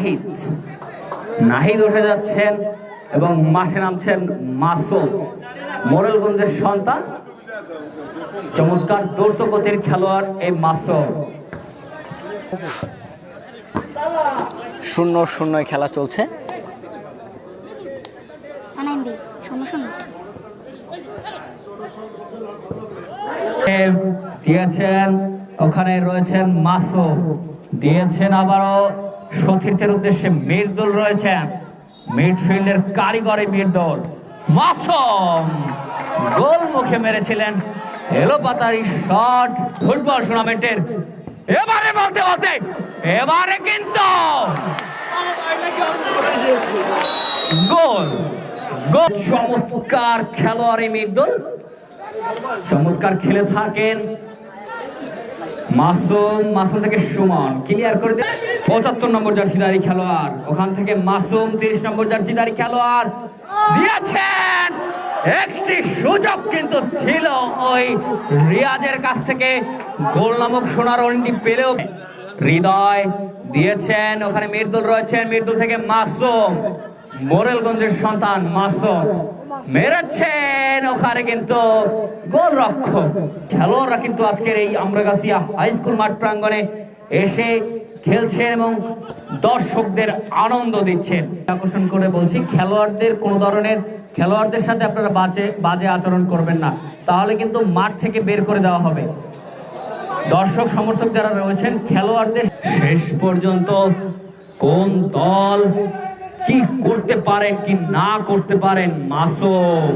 নাহিদ। নাহিদ উঠে যাচ্ছেন এবং মাঠে নামছেন মাসুম মোরেলগঞ্জের সন্তান। চমৎকার দৌড় গতির খেলোয়াড় এই মাসুম শূন্য শূন্য খেলা চলছে। দিয়েছেন ওখানে রয়েছেন মাসুম দিয়েছেন আবারও সতীর্থের উদ্দেশ্যে মির্দুল রয়েছেন মিডফিল্ডের কারিগরি মির্দুল মাসুম গোল মুখে মেরেছিলেন এলো পাতারি শট ফুটবল টুর্নামেন্টের। এবারে বলতে বলতে, এবারে কিন্তু গোল। গোল। চমৎকার খেলোয়াড় মির্দুল চমৎকার খেলে থাকেন মাসুম। মাসুম থেকে সুমন। ক্লিয়ার করে দে পঁচাত্তর নম্বর জার্সিদারি খেলোয়াড়। ওখান থেকে মাসুম তিরিশ নম্বর জার্সিদারি খেলোয়াড়। দিয়েছেন! একটি সুযোগ কিন্তু ছিল ওই রিয়াজের কাছ থেকে। গোল নামক সোনার অন্ডি পেলেও হৃদয় দিয়েছেন। ওখানে মির্দুল রয়েছেন। মির্দুল থেকে মাসুম। মোরেলগঞ্জের সন্তান মাসুম মেরেছেন। ওখানে কিন্তু গোল রক্ষক খেলোয়াড়রা কিন্তু আজকের এই আমরাগাছিয়া হাই স্কুল মাঠ প্রাঙ্গণে এসে খেলছেন এবং দর্শকদের আনন্দ দিচ্ছেন। আকর্ষণ করে বলছি, খেলোয়াড়দের কোনো ধরনের, খেলোয়াড়দের সাথে আপনারা বাজে বাজে আচরণ করবেন না। তাহলে কিন্তু মাঠ থেকে বের করে দেওয়া হবে। দর্শক, সমর্থক যারা রয়েছেন, খেলোয়াড়দের শেষ পর্যন্ত কোন দল কি করতে পারেন কি না করতে পারেন মাসুম।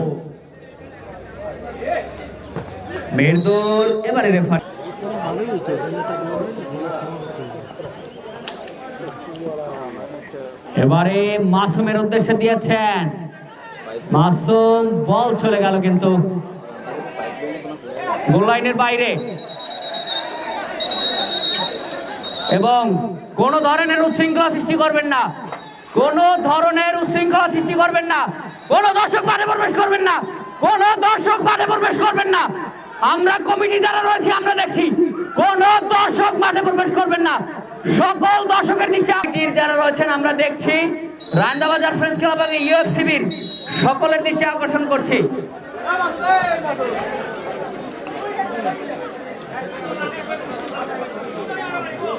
মেরদুল এবারে রেফার। এবারে মাসুমের উদ্দেশ্যে দিয়েছেন। মাসুম, বল চলে গেল কিন্তু। গোল লাইনের বাইরে। এবং কোন ধরনের উচ্ছৃঙ্খলা সৃষ্টি করবেন না। কোন ধরনের উচ্ছৃঙ্খলা সৃষ্টি করবেন না। কোন দর্শক মাঠে প্রবেশ করবেন না। কোন দর্শক মাঠে প্রবেশ করবেন না। আমরা কমিটি যারা রয়েছে, আমরা দেখছি কোন দর্শক মাঠে প্রবেশ করবেন না। সকল দর্শকের দৃষ্টি যারা রয়েছেন, আমরা দেখছি রান্দাবাজার ফ্রেন্স ক্লাব এবং ইউএফসিবির সকলের দৃষ্টি আকর্ষণ করছি।